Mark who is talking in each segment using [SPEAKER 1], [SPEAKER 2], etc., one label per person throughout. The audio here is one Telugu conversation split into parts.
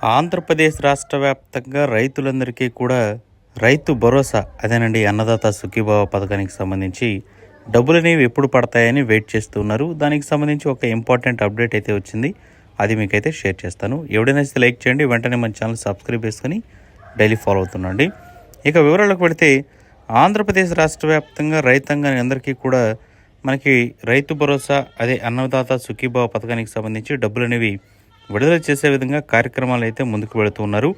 [SPEAKER 1] ఆంధ్రప్రదేశ్ రాష్ట్ర వ్యాప్తంగా రైతులందరికీ కూడా రైతు భరోసా అదేనండి అన్నదాత సుఖీభావ పథకానికి సంబంధించి డబ్బులు అనేవి ఎప్పుడు పడతాయని వెయిట్ చేస్తున్నారు దానికి సంబంధించి ఒక ఇంపార్టెంట్ అప్డేట్ అయితే వచ్చింది. అది మీకైతే షేర్ చేస్తాను. ఎవడైనా లైక్ చేయండి. వెంటనే మన ఛానల్ సబ్స్క్రైబ్ చేసుకొని డైలీ ఫాలో అవుతుండండి. ఇక వివరాలకు పెడితే ఆంధ్రప్రదేశ్ రాష్ట్ర వ్యాప్తంగా రైతాంగానికి అందరికీ కూడా మనకి రైతు భరోసా అదే అన్నదాత సుఖీభావ పథకానికి సంబంధించి డబ్బులు అనేవి విడుదల చేసే విధంగా కార్యక్రమాలు అయితే ముందుకు వెళుతూ ఉన్నారు.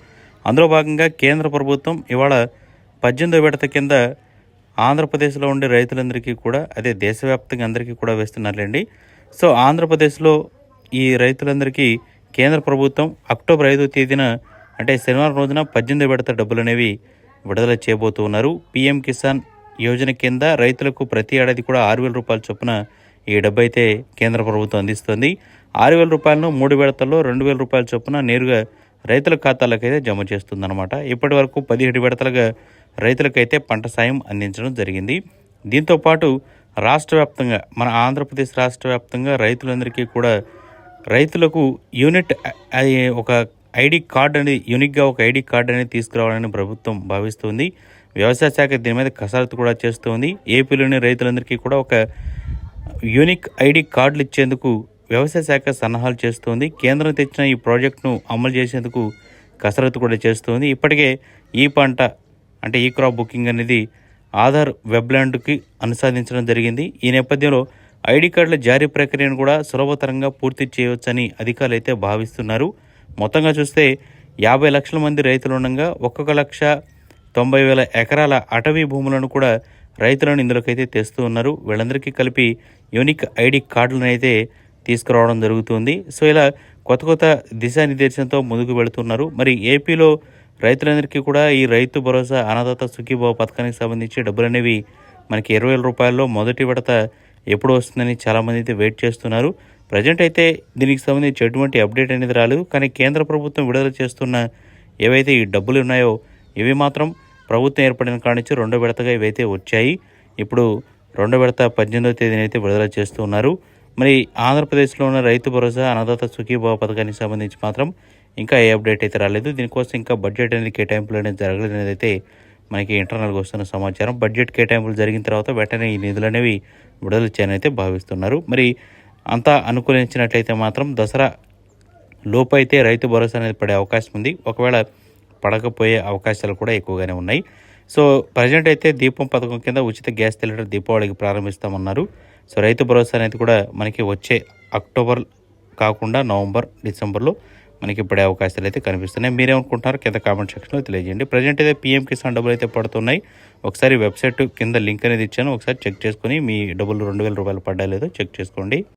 [SPEAKER 1] అందులో భాగంగా కేంద్ర ప్రభుత్వం ఇవాళ పద్దెనిమిదో విడత కింద ఆంధ్రప్రదేశ్లో ఉండే రైతులందరికీ కూడా అదే దేశవ్యాప్తంగా అందరికీ కూడా వేస్తున్నారులేండి. సో ఆంధ్రప్రదేశ్లో ఈ రైతులందరికీ కేంద్ర ప్రభుత్వం అక్టోబర్ ఐదో తేదీన అంటే శనివారం రోజున పద్దెనిమిది విడత డబ్బులు అనేవి విడుదల చేయబోతూ ఉన్నారు. పీఎం కిసాన్ యోజన కింద రైతులకు ప్రతి ఏడాది కూడా ఆరు వేల రూపాయల చొప్పున ఈ డబ్బు అయితే కేంద్ర ప్రభుత్వం అందిస్తుంది. ఆరు వేల రూపాయలను మూడు విడతల్లో రెండు వేల రూపాయల చొప్పున నేరుగా రైతుల ఖాతాలకైతే జమ చేస్తుందన్నమాట. ఇప్పటి వరకు పదిహేడు విడతలుగా రైతులకైతే పంట సాయం అందించడం జరిగింది. దీంతోపాటు రాష్ట్ర వ్యాప్తంగా మన ఆంధ్రప్రదేశ్ రాష్ట్ర వ్యాప్తంగా రైతులందరికీ కూడా రైతులకు యూనిట్ అది ఒక ఐడి కార్డ్ అనేది యూనిక్గా ఒక ఐడి కార్డ్ అనేది తీసుకురావాలని ప్రభుత్వం భావిస్తుంది. వ్యవసాయ శాఖ దీని మీద కసరత్తు కూడా చేస్తుంది. ఏపీలోని రైతులందరికీ కూడా ఒక యూనిక్ ఐడి కార్డులు ఇచ్చేందుకు వ్యవసాయ శాఖ సన్నాహాలు చేస్తోంది. కేంద్రం తెచ్చిన ఈ ప్రాజెక్టును అమలు చేసేందుకు కసరత్తు కూడా చేస్తోంది. ఇప్పటికే ఈ పంట అంటే ఈ క్రాప్ బుకింగ్ అనేది ఆధార్ వెబ్లాండ్కి అనుసంధించడం జరిగింది. ఈ నేపథ్యంలో ఐడి కార్డుల జారీ ప్రక్రియను కూడా సులభతరంగా పూర్తి చేయవచ్చని అధికారులు అయితే భావిస్తున్నారు. మొత్తంగా చూస్తే యాభై లక్షల మంది రైతులు ఉండగా ఒక్కొక్క లక్ష తొంభై వేల ఎకరాల అటవీ భూములను కూడా రైతులను ఇందులోకైతే తెస్తూ ఉన్నారు. వీళ్ళందరికీ కలిపి యూనిక్ ఐడి కార్డులను అయితే తీసుకురావడం జరుగుతుంది. సో ఇలా కొత్త కొత్త దిశానిర్దేశంతో ముందుకు వెళుతున్నారు. మరి ఏపీలో రైతులందరికీ కూడా ఈ రైతు భరోసా అన్నదాత సుఖీభావ పథకానికి సంబంధించి డబ్బులు అనేవి మనకి ఇరవై వేల రూపాయల్లో మొదటి విడత ఎప్పుడు వస్తుందని చాలామంది అయితే వెయిట్ చేస్తున్నారు. ప్రజెంట్ అయితే దీనికి సంబంధించి ఎటువంటి అప్డేట్ అనేది రాలేదు. కానీ కేంద్ర ప్రభుత్వం విడుదల చేస్తున్న ఏవైతే ఈ డబ్బులు ఉన్నాయో ఇవి మాత్రం ప్రభుత్వం ఏర్పడిన కాడ నుంచి రెండో విడతగా ఇవైతే వచ్చాయి. ఇప్పుడు రెండో విడత పద్దెనిమిదవ తేదీనైతే విడుదల చేస్తూ ఉన్నారు మరి ఆంధ్రప్రదేశ్లో ఉన్న రైతు భరోసా అన్నదాత సుఖీభావ పథకానికి సంబంధించి మాత్రం ఇంకా ఏ అప్డేట్ అయితే రాలేదు. దీనికోసం ఇంకా బడ్జెట్ అనేది కేటాయింపులు అనేది జరగలేదు అనేది అయితే మనకి ఇంటర్నల్గా వస్తున్న సమాచారం. బడ్జెట్ కేటాయింపులు జరిగిన తర్వాత వెంటనే ఈ నిధులు అనేవి విడుదల చేయనైతే అయితే భావిస్తున్నారు. మరి అంతా అనుకూలించినట్లయితే మాత్రం దసరా లోపు అయితే రైతు భరోసా అనేది పడే అవకాశం ఉంది. ఒకవేళ పడకపోయే అవకాశాలు కూడా ఎక్కువగానే ఉన్నాయి. సో ప్రజెంట్ అయితే దీపం పథకం కింద ఉచిత గ్యాస్ సిలిండర్ దీపావళికి ప్రారంభిస్తామన్నారు. సో రైతు భరోసా అనేది కూడా మనకి వచ్చే అక్టోబర్ కాకుండా నవంబర్ డిసెంబర్లో మనకి ఇప్పుడే అవకాశాలు అయితే కనిపిస్తున్నాయి. మీరేమనుకుంటున్నారు కింద కామెంట్ సెక్షన్లో తెలియజేయండి. ప్రజెంట్ అయితే పీఎం కిసాన్ డబ్బులు అయితే పడుతున్నాయి. ఒకసారి వెబ్సైట్ కింద లింక్ అనేది ఇచ్చాను. ఒకసారి చెక్ చేసుకొని మీ డబ్బులు రెండు వేల రూపాయలు పడ్డా లేదో చెక్ చేసుకోండి.